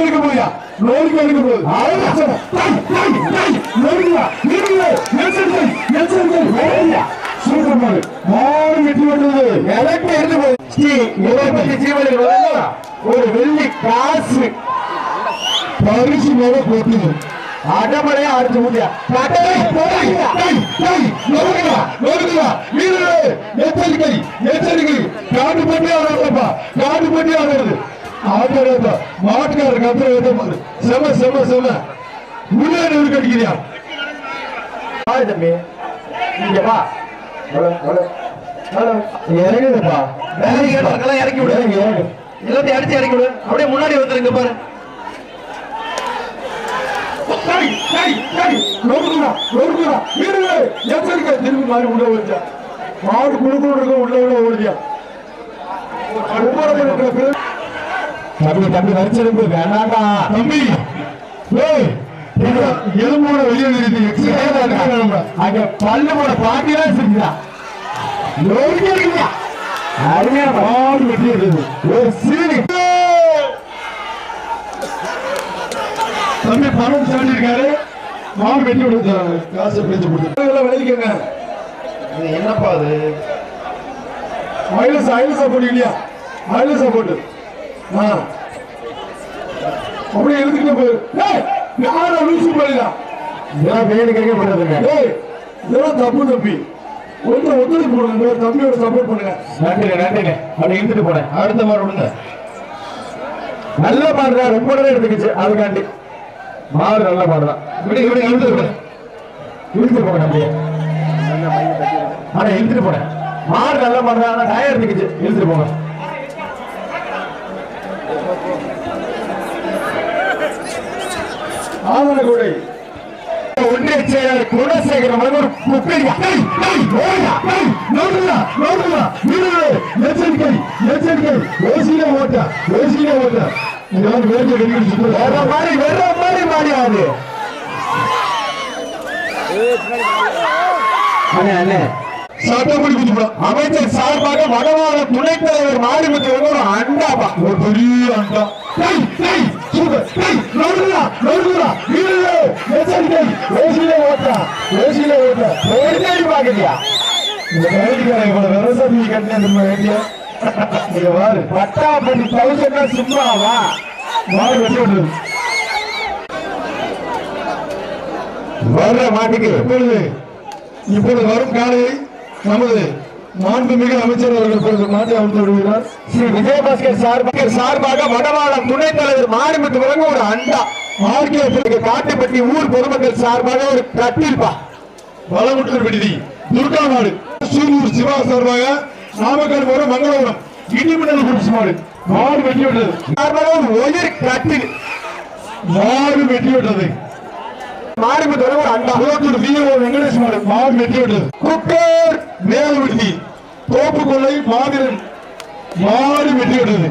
எடுக்க போயா லோனுக்கு எடுக்க போகுது. சூப்பர் மாடு மாடு வெட்டி விட்டது எனக்கு இருந்து போய் ஸ்ரீ இருபத்தி ஜீவனில் ஒரு வெள்ளி காசு. பரிசு மேல போட்டுது. அடமலையா அடிச்சு முடியா எச்சரிக்கை எச்சரிக்கை காட்டு பண்ணி ஆடுறப்பா காட்டு பண்ணி ஆடுறது ஆடுறப்ப மாட்டுக்காரர் கத்துற விதம் செம செம செம. உள்ளே அடிக்கிறியா? ஆடு தம்பி. இங்க வா. இறங்குதுப்பா இறக்கி விடு. இறங்கு. எல்லாத்தையும் அடிச்சு இறக்கி விடு. அப்படியே முன்னாடி வந்துருங்க பாரு. திரும்பி மாறி உள்ள ஓடிச்சா. மாடு குழுக்குழு இருக்க உள்ள உள்ள ஓடியா. தம்பி தம்பி வரிச்சிருந்து வேணாண்டா. தம்பி, எலும்போட வெளியே நிறுத்தி. அங்க பல்லு போட பாட்டிலாம் செஞ்சா. அருமையான மாடு வெட்டி இருக்குது. ஒரு சீனி. தம்பி பணம் சாண்டி இருக்காரு மாடு வெட்டி விடுறாரு காசை பேச்சு கொடுத்து. எல்லாம் விளைவிக்கங்க இது என்னப்பா அது? மயிலசா ஐலசா போட்டு இல்லையா? மயிலசா போட்டு. அப்படியே எடுத்துக்கிட்டு போயிரு. ஏய் யாரா லூசு போயிடா இதெல்லாம் வேணும் கேட்கப்படுறதுங்க ஏய் இதெல்லாம் தப்பு தம்பி. ஒன்று ஒத்துழைப்பு போடுங்க தம்பியோட சப்போர்ட் பண்ணுங்க. நன்றிங்க நன்றிங்க. அப்படி இழுத்துட்டு போனேன் அடுத்த மாதிரி விடுங்க. நல்ல மாடுடா ரொம்ப நேரம் எடுத்துக்கிச்சு. அதுக்காண்டி. மாடு நல்ல மாடுதான் இப்படி இப்படி போனேன் இழுத்துட்டு போனேன் அப்படியே ஆனா இழுத்துட்டு போனேன் மாடு நல்ல மாடுதான் ஆனா டயர் எடுத்துக்கிச்சு இழுத்துட்டு போங்க. ஆதரகோடை ஒன்றிய செயலாளர் குணசேகரம் அவர் ஒரு குப்பையா ஏய், ஏய், ஓடுடா, எச்சரிக்கை எச்சரிக்கை. ஓசியில ஓட்டா ஓசியில ஓட்டா. இதெல்லாம் வேண்டிய வெளியில் வேற மாதிரி வேற மாதிரி மாடி ஆகுது அண்ணே அண்ணே. அமைச்சர் சார்பாக வடமாநில துணைத் தலைவர் மாரிமுத்து ஒரு அண்டாபா ஒரு பெரிய அண்டா. சூப்பர் டேய் நோடுடா நோடுடா எச்சரிக்கை ஓசியில ஓட்ட ஓசியில ஓட்ட ஒரு தேடி இந்த இவ்வளவு விவசாயி கட்டின நம்ம வேண்டிய இங்க பாரு பட்டா பண்ணி தௌசண்ட் சும்மாவா மாடு வெட்டி விட்டுருது வர்ற மாட்டுக்கு இப்பொழுது இப்பொழுது வரும் காலை நமது மாண்புமிகு அமைச்சர் அவர்கள் மாற்றி அமர்ந்து வருகிறார் ஸ்ரீ விஜயபாஸ்கர் சார்பாக சார்பாக வடவாளம் துணைத் தலைவர் மாரிமுத்து வழங்க ஒரு அண்டா. மார்க்கெட்டுக்கு காட்டுப்பட்டி ஊர் பொதுமக்கள் சார்பாக ஒரு கட்டில்பா. வளமுட்டூர் விடுதி துர்கா மாடு சூலூர் சிவா சார்பாக நாமக்கல் போற மங்களபுரம் இடிமின்னல் குடிசு மாடு. மாடு வெட்டி விட்டது சார்பாக ஒரு உயிர் கட்டில். மாடு வெட்டி விட்டது மாரிமுத்து அண்டா குளத்தூர் விஓ வெங்கடேஷ் மாடு மாடு வெட்டி விட்டது குப்பேர் மேல் விடுதி தோப்பு கொள்ளை மாவீரன் மாடு வெட்டி விட்டது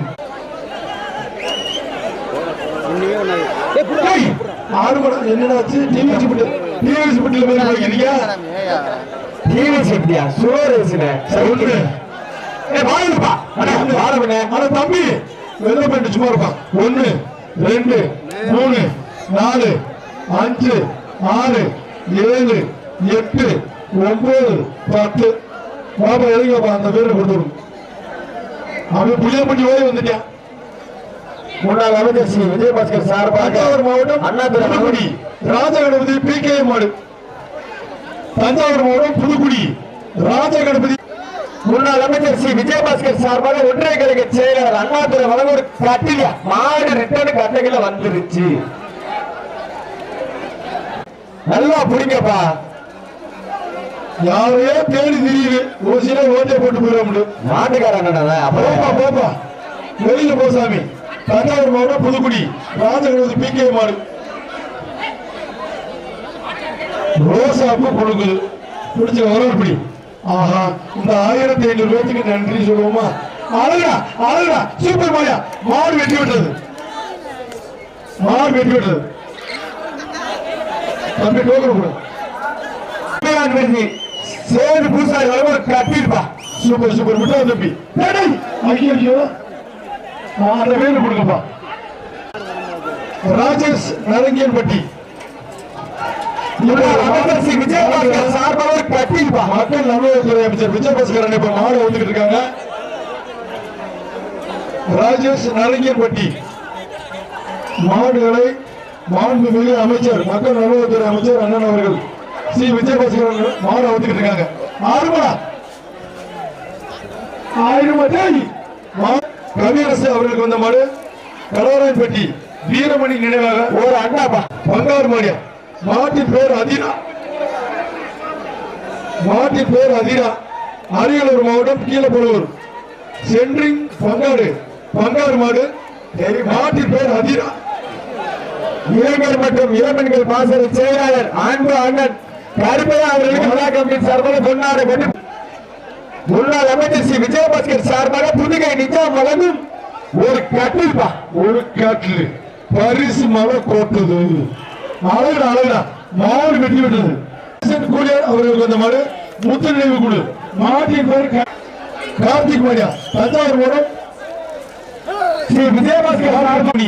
டேய், ஆறு படம் என்னடாச்சு டிவிஎஸ் பட்டு டிவிஎஸ் பட்டில போய் போய்க்கிறீங்க டிவி செட்டியா சுரேசின ஒன்று ஏ வாழுப்பா அண்ணா வாழவனே ஆனா தம்பி. வெள்ளை பேண்ட் சும்மா இருப்பான் ஒன்னு ரெண்டு மூணு நாலு அஞ்சு ஆறு ஏழு எட்டு ஒன்பது பத்து. பாப்பா எழுதிப்பா அந்த பேரை வரும். அவன் புளிய பண்ணி ஓடி வந்துட்டான். முன்னாள் அமைச்சர் ஸ்ரீ விஜயபாஸ்கர் சார்பாக தஞ்சாவூர் மாவட்டம் அண்ணாதுரை புதுக்குடி ராஜகணபதி பி கே மாடு. தஞ்சாவூர் மாவட்டம் புதுக்குடி ராஜகணபதி. முன்னாள் அமைச்சர் ஸ்ரீ விஜயபாஸ்கர் சார்பாக ஒன்றிய கழக செயலாளர் அண்ணாதுரை ஒரு கட்டிலியா மாடு ரிட்டர்ன் கட்டைகள வந்துருச்சு. நல்லா புடிங்கப்பா. யாரையோ தேடி திரியுது. ஓசியில ஓட்டை போட்டு போயிட முடியும். மாட்டுக்காரன் போப்பா போப்பா. வெளியில போ சாமி. தஞ்சாவூர் மாவட்டம் புதுக்குடி. ராஜகணபதி பி கே மாடு. ரோசாப்பு கொடுக்குது. பிடிச்ச வரவற்படி ஆஹா இந்த ஆயிரத்தி ஐநூறு பேத்துக்கு நன்றி சொல்லுவோமா? அழகா அழகா சூப்பர் மாயா. மாடு வெட்டி விட்டது. மாடு வெட்டி விட்டது. தம்பி டோக்கன் கொடு. சேது பூசாரி வழங்க ஒரு கட்டில்பா சூப்பர் சூப்பர். விட்டா தம்பி. டேய், டேய். ஐயோ ஐயோ. ஆ, அந்த பேரு கொடுங்கப்பா. ராஜேஷ் நரங்கியன்பட்டி. அமைச்சர் சி. விஜயபாஸ்கர் ஒரு கட்டில் பா மக்கள் நல்வாழ்வுத்துறை அமைச்சர் விஜயபாஸ்கரன் இப்ப மாடு வந்துகிட்டு இருக்காங்க. ராஜேஷ் நரங்கியன்பட்டி. மாடுகளை மாண்புமிகு அமைச்சர் மக்கள் நல்வாழ்வுத்துறை அமைச்சர் அண்ணன் அவர்கள். சி. விஜயபாஸ்கர் மாடு வந்துகிட்டு இருக்காங்க ஆறுமா ஆயிரம் மா- கவியரசு அவர்களுக்கு வந்த மாடு கலவராயன்பட்டி வீரமணி நினைவாக ஒரு அண்ணாப்பா பங்காரு மாடியா மாட்டின் பேர் அதிரா. மாட்டின் பேர் அதிரா. அரியலூர் மாவட்டம் கீழப்பழுவூர் சென்ட்ரிங் பங்காடு பங்காரு மாடு மாட்டின் பேர் அதிரா. இளைஞர் மற்றும் இளம்பெண்கள் பாசறை செயலாளர் அன்பு அண்ணன் கருப்பையா அவர்களுக்கு விழா கமிட்டி சார்பாக பொன்னாடு கொண்டு முன்னாள் அமைச்சர் ஸ்ரீ விஜயபாஸ்கர் சார்பாக புதுகை நிஜாம் வழங்கும் ஒரு கட்டில் பா. ஒரு கட்டில். பரிசு மழை கோட்டது. அழகு அழகா. மாடு வெட்டி விட்டது. கூலியார் அவர்களுக்கு வந்த மாடு முத்து நினைவு குழு மாட்டின் பேர் கார்த்திக் மாடியா தஞ்சாவூர் மூலம் ஸ்ரீ விஜயபாஸ்கர் சார்பாக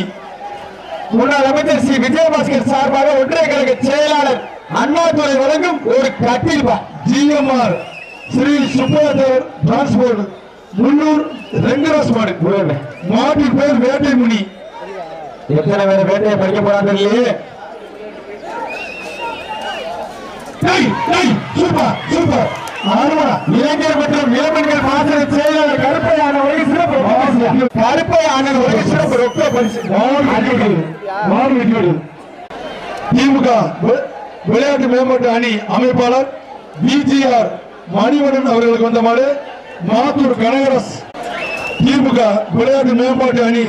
முன்னாள் அமைச்சர் சி. விஜயபாஸ்கர் சார்பாக ஒன்றிய கழக செயலாளர் அண்ணாதுரை வழங்கும் ஒரு கட்டில் ஜிஎம்ஆர் ஸ்ரீ சுப்பதேவர் டிரான்ஸ்போர்ட் முன்னூர் ரெங்கராஸ் மாடு. மாட்டின் பேர் வேட்டை முனி எத்தனை பேர் வேட்டையை படிக்க போறாங்க இல்லையே சூப்பர் சூப்பர். இளைஞர் மற்றும் இளம்பெண்கள் மாநில செயலாளர் கருப்பையான ஒரு சிறப்பு பரிசு. கருப்பையான ஒரு சிறப்பு ரொக்க பரிசு. திமுக விளையாட்டு மேம்பாட்டு அணி அமைப்பாளர் பிஜிஆர் மணிவண்ணன் அவர்களுக்கு வந்த மாடு மாத்தூர் கனகரஸ் திமுக விளையாட்டு மேம்பாட்டு அணி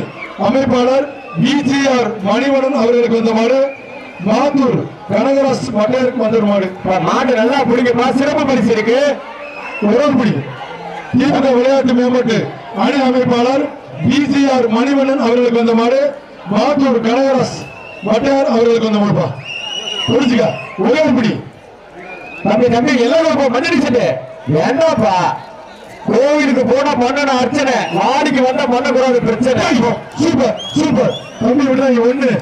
அமைப்பாளர் பிஜிஆர் மணிவண்ணன் அவர்களுக்கு வந்த மாடு மாத்தூர் கனகரஸ் மட்டையருக்கு வந்த ஒரு மாடு. மாடு நல்லா பிடிக்குமா? சிறப்பு பரிசு இருக்கு. உடன்படி திமுக விளையாட்டு மேம்பாட்டு அணி அமைப்பாளர் பிஜிஆர் மணிவண்ணன் அவர்களுக்கு வந்த மாடு. மாத்தூர் கனகரஸ் மட்டையார் அவர்களுக்கு வந்த மாடுப்பா. புரிஞ்சுக்க? உடன்படி தம்பி தம்பி எல்லாரும் மன்னிச்சுட்டு என்னப்பா கோவிலுக்கு போனா பண்ணணும் அர்ச்சனை. மாடிக்கு வந்தா பண்ணக்கூடாது பிரச்சனை. Super super. தம்பி விடுறாங்க ஒண்ணு.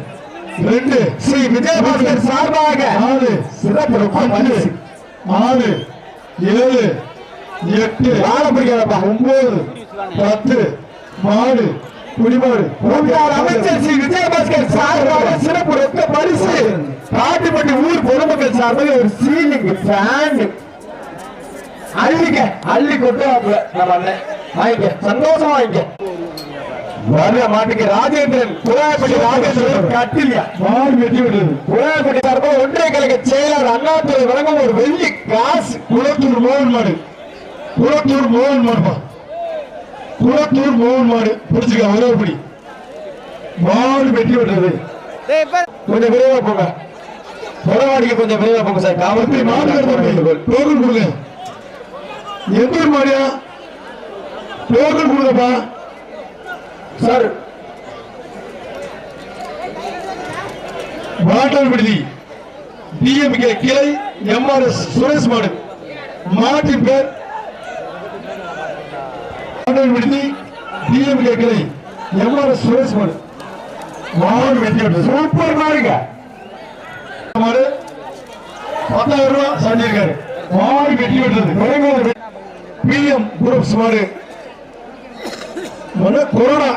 ரெண்டு. ஸ்ரீ விஜயபாஸ்கர் சார்பாக நாலு. சிறப்பு. அஞ்சு ஆறு ஏழு. எட்டு. வாழ பிடிக்காதப்பா ஒன்பது. பத்து. மாடு குடிமாடு அமைச்சர் ஸ்ரீ விஜயபாஸ்கர் சார்பாக சிறப்பு. ரொக்க பரிசு. காட்டுப்பட்டி ஊர் பொதுமக்கள் சார்பாக ஒரு சீலிங் ஃபேன் அள்ளிக்க. அள்ளி கொட்டுவாப்புல. நம்ம அண்ணன் வாங்கிக்க. சந்தோஷமா வாங்கிக்க. மாட்டுக்கு ராஜேந்திரன் குழாயப்பட்டி ராஜேந்திரன் கட்டிலியா மாடு வெட்டி விட்டது குழாயப்பட்டி சார்பாக ஒன்றிய கழக செயலர் அண்ணாதுரை வழங்கும் ஒரு வெள்ளி காசு. குளத்தூர் மோகன் மாடு. குளத்தூர் மோகன் மாடுப்பா குளத்தூர் மோகன் மாடு. பிடிச்சிக்க ஒரே படி. மாடு வெட்டி விட்டது கொஞ்சம் விரைவா போங்க. புறவாடிக்கு கொஞ்சம் விரைவா போங்க சார். காவல்துறை மாடு மாவட்ட டோக்கன் கொடுங்க. எந்த ஊர் மாடியா? டோக்கன் கொடுங்கப்பா. சார். வாட்டார் விடுதி. டிஎம்கே கிளை எம்ஆர்எஸ் சுரேஷ் மாடு. மாட்டின் பேர். வாட்டார் விடுதி. டிஎம்கே கிளை எம்ஆர்எஸ் சுரேஷ் மாடு. மாடு வெட்டி சூப்பர் மாடுங்க. மாடு. பத்தாயிரம் ரூபாய் சாண்டியிருக்காரு மாடு வெட்டி விட்டது பிஎம் குரூப்ஸ் மாடு. கொரோனா.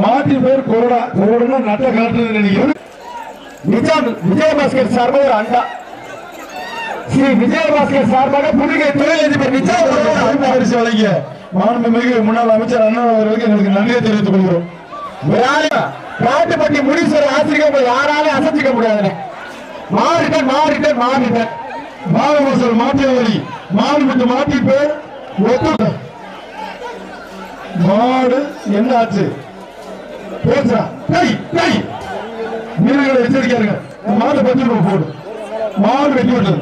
மாற்றி பேர் கொரோனா கொரோனா நட்ட காட்டுறது நினைக்கிறேன். நிஜாம் விஜயபாஸ்கர் சார்பாக ஒரு அண்டா. ஸ்ரீ விஜயபாஸ்கர் சார்பாக புதுகை தொழிலதிபர் நிஜாம் பரிசு வழங்கிய மாண்புமிகு முன்னாள் அமைச்சர் அண்ணா அவர்களுக்கு எங்களுக்கு நன்றியை தெரிவித்துக் கொள்கிறோம். காட்டுப்பட்டி முடிசூர் ஆசிரியர் யாராலும் அசைச்சிக்க முடியாதுன்னு மாறிட்டன் மாறிட்டன் மாறிட்டன். மாதவாசல் மாற்றியவரி மாடு விட்டு மாற்றி பேர் ஒத்து மாடு என்ன ஆச்சு போச்சா கை கை வீரர்களை எச்சரிக்கையாருங்க. மாடு பத்து போடு. மாடு வெட்டி விட்டது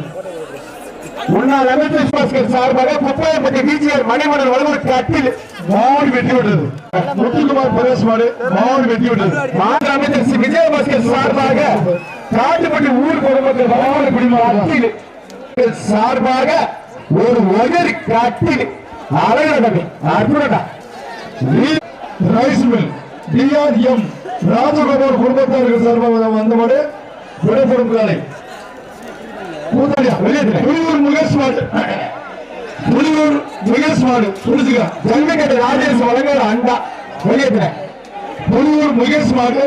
முன்னாள் அமைச்சர் பாஸ்கர் சார்பாக குப்பாயப்பட்டி டிஜிஆர் மணிமணன் வழங்கும் கட்டில் மாடு வெட்டி விட்டது முத்துக்குமார் பிரதேஷ் மாடு மாடு வெட்டி விட்டது மாநில அமைச்சர் ஸ்ரீ விஜயபாஸ்கர் சார்பாக காட்டுப்பட்டி ஊர் பொதுமக்கள் வளமான குடிமக்கள் சார்பாக ஒரு ஒயர் கட்டில் அழகா அற்புதம் ரைஸ் மில். டிஆர்எம் ராஜகோபால் குடும்பத்தார்கள் சார்பாக வந்த மாடு விடப்படும் காலை கூத்தாடியா வெளியே புலியூர் முகேஷ் மாடு. புலியூர் முகேஷ் மாடு புரிஞ்சுக்க. ஜல்லிக்கட்டு ராஜேஷ் வழங்குற அண்டா. வெளியேற்றினேன் புலியூர் முகேஷ் மாடு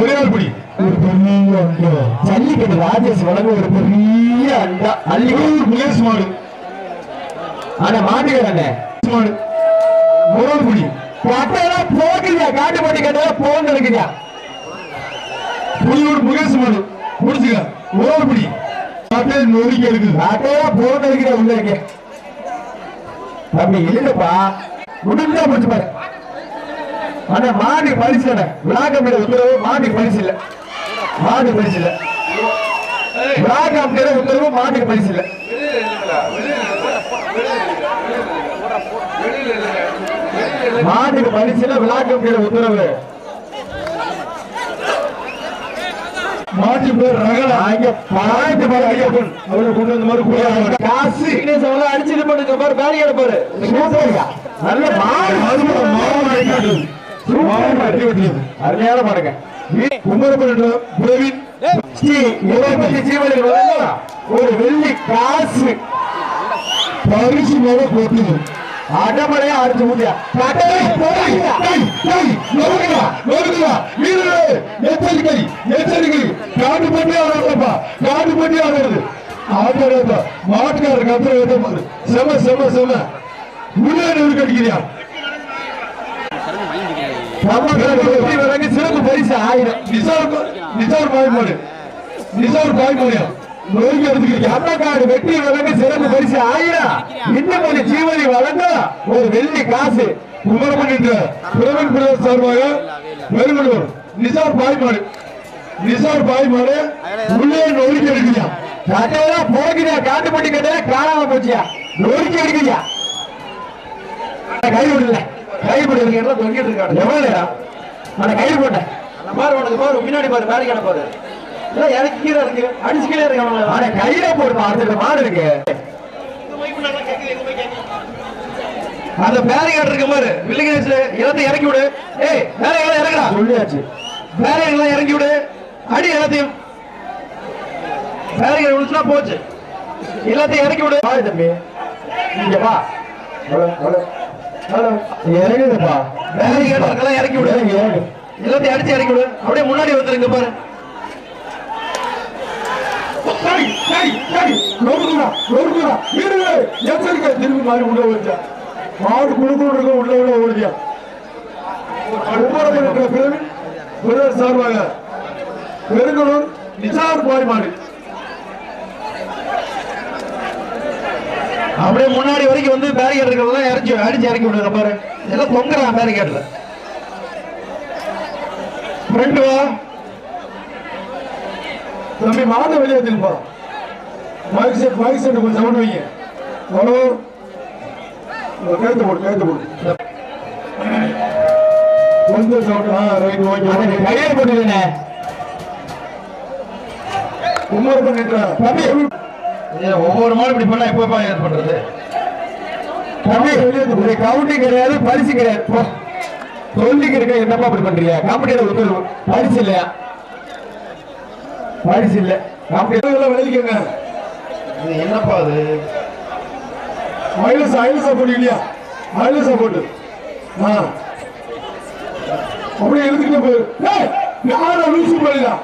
ஒரேயாள்படி ஒரு பெரிய அண்டா. ஜல்லிக்கட்டு ராஜேஷ் வழங்க ஒரு பெரிய அண்டா. அள்ளி முகேஷ் மாடு. ஆனா மாட்டுக்கிறேன் மாடு. முரல்புடி கட்டையெல்லாம் போகுதியா காட்டு போட்டி கட்டையெல்லாம் போன்னு இருக்குதா புலியூர் முகேஷ் மாடு புரிஞ்சுக்க முரல்புடி மாட்டை நொறுக்கி எடுக்குது. கட்டையெல்லாம் போன்னு இருக்கிற உள்ள இருக்கு அப்படி இல்லப்பா முடிஞ்சா முடிச்சு பாரு. ஆனா மாடு பரிசு விழாக்கம்பிட உத்தரவு மாட்டுக்கு பரிசு இல்ல. மாடு பரிசு இல்ல. உத்தரவு மாட்டுக்கு பரிசு இல்ல. மாட்டுக்கு பரிசு இல்ல விழாக்கம்பிட உத்தரவு. மாட்டு பேர் ரகல. அங்க பாயிண்ட் பாரு ஐயப்பன். அவரை கொண்டு வந்த மாதிரி கூட காசு. அடிச்சுட்டு பண்ணுங்க பாரு பாரு சூப்பர்யா நல்ல மாடு. மாவு அடிக்காது. மாவு அடி வெட்டியது. அருமையான பாருங்க குமரப்பேட்டை பிரவீன் ஸ்ரீ இருபத்தி ஜீவனில் ஒரு வெள்ளி காசு. பரிசு மேல போட்டுது அடமலையா அடிச்சு முடியா கட்டையை போடுங்க. டேய், டேய், நொறுக்குடா, நொறுக்குடா. வீரரே, எச்சரிக்கை எச்சரிக்கை. காட்டு பண்ணி ஆடுறப்பா காட்டு பண்ணி ஆடுறது. ஆடுறப்ப மாட்டுக்காரருக்கு அப்புறம் வித பாரு செம செம செம. உள்ளே நெருக்கு அடிக்கிறியா சிறப்பு பரிசு ஆயிரம். நிசார் நிசார் போடு நிசார் பாய் போடியா எடுத்துக்கிறீங்க தமிழ்நாடு வெற்றி வழங்க சிறப்பு பரிசு ஆயிரம். இன்னும் ஒரு ஜீவனி வழங்க ஒரு வெள்ளி காசு. குமரப்பட்ட பிரவீன் பிரதேஷ் சார்பாக பெருமளூர் நிசார் பாய்மாடு. நிசார் பாய்மாடு. உள்ளே நோய்க்கு எடுக்கிறியா? கட்டையெல்லாம் போகிறியா காட்டு பண்ணி கட்டையா காணாம போச்சியா? நொறுக்கி அடிக்கிறியா கை விடல கை விடுறீங்க தொங்கிட்டு இருக்காங்க. எவ்வளோ நேரம்? ஆனா கை போட்டேன். பாரு உனக்கு பாரு. பின்னாடி பாரு வேலைக்கான பாரு இறக்கி கீழே இருக்கு. அடிச்சு கீழே இருக்கு ஆனா கையில போட்டு அடுத்த மாடு இருக்கு. அந்த பேரிகார்டு இருக்கு பாரு. வில்லிகேஷ் எல்லாத்தையும் இறக்கி விடு. ஏய் பேரிகார்டு இறங்குடா சொல்லியாச்சு. பேரிகார்டு இறக்கி விடு. அடி எல்லாத்தையும். பேரிகார்டு விழுச்சுனா போச்சு. எல்லாத்தையும் இறக்கி விடு. வா தம்பி. இங்க வா. ஹலோ ஹலோ ஹலோ இறங்குதுப்பா பேரிகார்டு இருக்கலாம் இறக்கி விடு. இறங்கு. எல்லாத்தையும் அடிச்சு இறக்கி விடு. அப்படியே முன்னாடி வந்துருங்க பாரு. சரி சரி சரி நொறுக்குடா, நொறுக்குடா. வீரரே, எச்சரிக்கை திரும்பி மாறி உள்ள ஓடிச்சா? மாடு குழுக்குள் இருக்க உள்ள உள்ள ஓடியா இருக்கிற பிரவீன் பிரதேஷ் சார்பாக பெருங்கலூர் நிசார் பாய்மாடு அப்படியே முன்னாடி வரைக்கும் வந்து பேரிகேட் இருக்கிறதெல்லாம் இறக்கி அடிச்சு இறக்கி விடுற பாரு. எல்லாம் தொங்குறான் பேரிகேட்ல ஃப்ரெண்டு வா? தம்பி மாத வெளியே திருப்பா மைக் செட் மைக் செட் கொஞ்சம் சவுண்ட் வைங்க. ஹலோ? கைத்து போடு கொஞ்சம் சவுண்ட் ஆ ரைட் ஓகே ஓகே கையில போட்டுருங்க குமரப்பட்ட தம்பி. ஒவ்வொரு மாடு இப்படி பண்ணா எப்போ ஏற்பாடு பண்றது? தம்பி இது கவுண்டிங் கிடையாது பரிசு கிடையாது. போ. சொல்லிக்கு இருக்க என்னப்பா அப்படி பண்றீங்க? கம்பெனியில உத்தரவு பரிசு இல்லையா? பரிசு இல்ல. கம்பெனி எல்லாம் விளைவிக்கங்க. என்னப்பா அது? ஐலஸ் ஐலஸா போட்டு இல்லையா ஐலஸா போட்டு. ஆ. அப்படியே எழுதிக்கிட்டே போயிரு. யாரா லூசு பண்ணிடா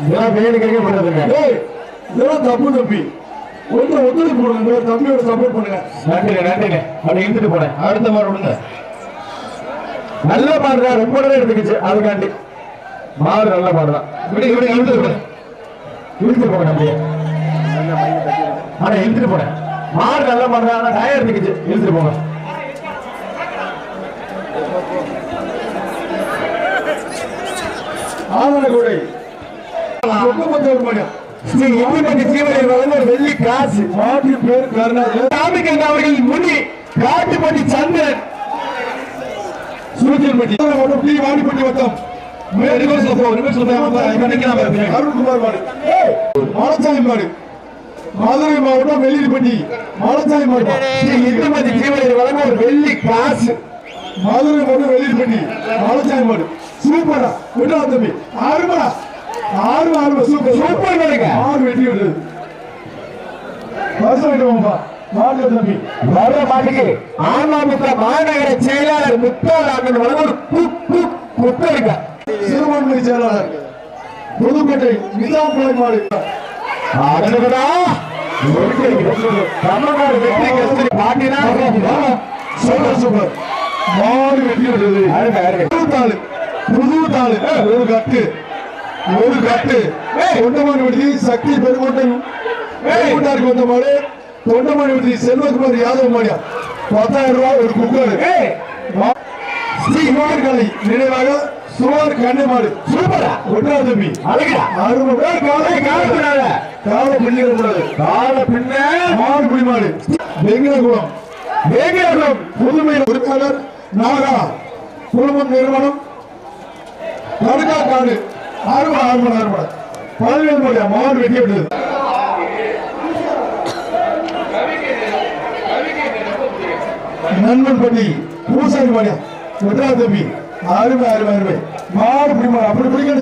இதெல்லாம் வேணும் கேட்க பண்றதுங்க ஏய் இதெல்லாம் தப்பு தம்பி. கொஞ்சம் ஒத்துழைப்பு கொடுங்க தம்பியோட சப்போர்ட் பண்ணுங்க. நன்றிங்க நன்றிங்க. அப்படி இழுத்துட்டு போனேன் அடுத்த மாடு விடுங்க. நல்ல தான் ரொம்ப நேரம் எடுத்துக்கிச்சு. அதுக்காண்டி. மாடு நல்ல மாடு தான் இப்படி இப்படி போனேன் இழுத்துட்டு போங்க அப்படியே ஆனா இழுத்துட்டு போனேன் மாடு நல்ல மாடு ஆனா டயர் எடுத்துக்கிச்சு இழுத்துட்டு போங்க. ஆதரகோடை முப்பத்தொரு மணி வெள்ளி காசு. மாட்டு பேர் கருணாகர் ராமிகன் அவர்கள் முனி காட்டுப்பட்டி சந்திரன். சூரியன்பட்டி. மட்டும் டி வாடிப்பட்டி வட்டம் அருண்குமார் மாடு. மாலச்சாமி மாடு. மதுரை மாவட்டம் வெள்ளிப்பட்டி. மாலச்சாமி மாடு. ஸ்ரீ இந்திமதி ஜீவனை வழங்க ஒரு வெள்ளி காசு. மதுரை மாவட்டம் வெள்ளிப்பட்டி. மாலச்சாமி மாடு. சூப்பரா விட்டா தம்பி. ஆறுமடா. ஆறு ஆறு சூப்பர். சூப்பர். ஆறு வெட்டி விடுறது வருஷம் விட்டுவோம்ப்பா வர மாட்டுக்கு மாநகர செயலாளர் முத்தாராமன் வழங்கும் முத்தருங்க சிறுபான்மை செயலாளர் புதுக்கோட்டை நிஜாம் பிள்ளை மாடு. அடுத்ததா தமிழ்நாடு வெற்றி கஸ்தூரி பாட்டினா சூப்பர் மாடு. புது தாளு புது தாளு. ஒரு கட்டு ஒரு கட்டு. தொண்டமாடி விடுதி சக்தி பெருங்கோட்டை பெருங்கோட்டாருக்கு வந்த மாடு தொண்டமாடி விடுதி செல்வகுமார் யாதவ் மாடியா. பத்தாயிரம் ரூபாய் ஒரு குக்கர். ஸ்ரீகுமார் கலை நினைவாக சோறு கண்ணை மாடு. சூப்பரா. ஒன்றா தம்பி அழகா அறுபது பேர் காலை காலப்படாத காலை பிள்ளைகள் கூடாது. காலை பின்ன மாடு குடி மாடு. வெங்கடகுளம் வேகியம் புதுமை உரிமையாளர் நாகா குழுமம் நிறுவனம். கடுக்கா காடு. அறுபது அறுபது அறுபது பதினேழு மணி மாடு வெட்டி விட்டது நண்பன் பட்டி பூசாரி மணியா வெட்டா தம்பி. அருமை அருமை அருமை மாடு பிடிமா அப்படி பிடிக்கணும்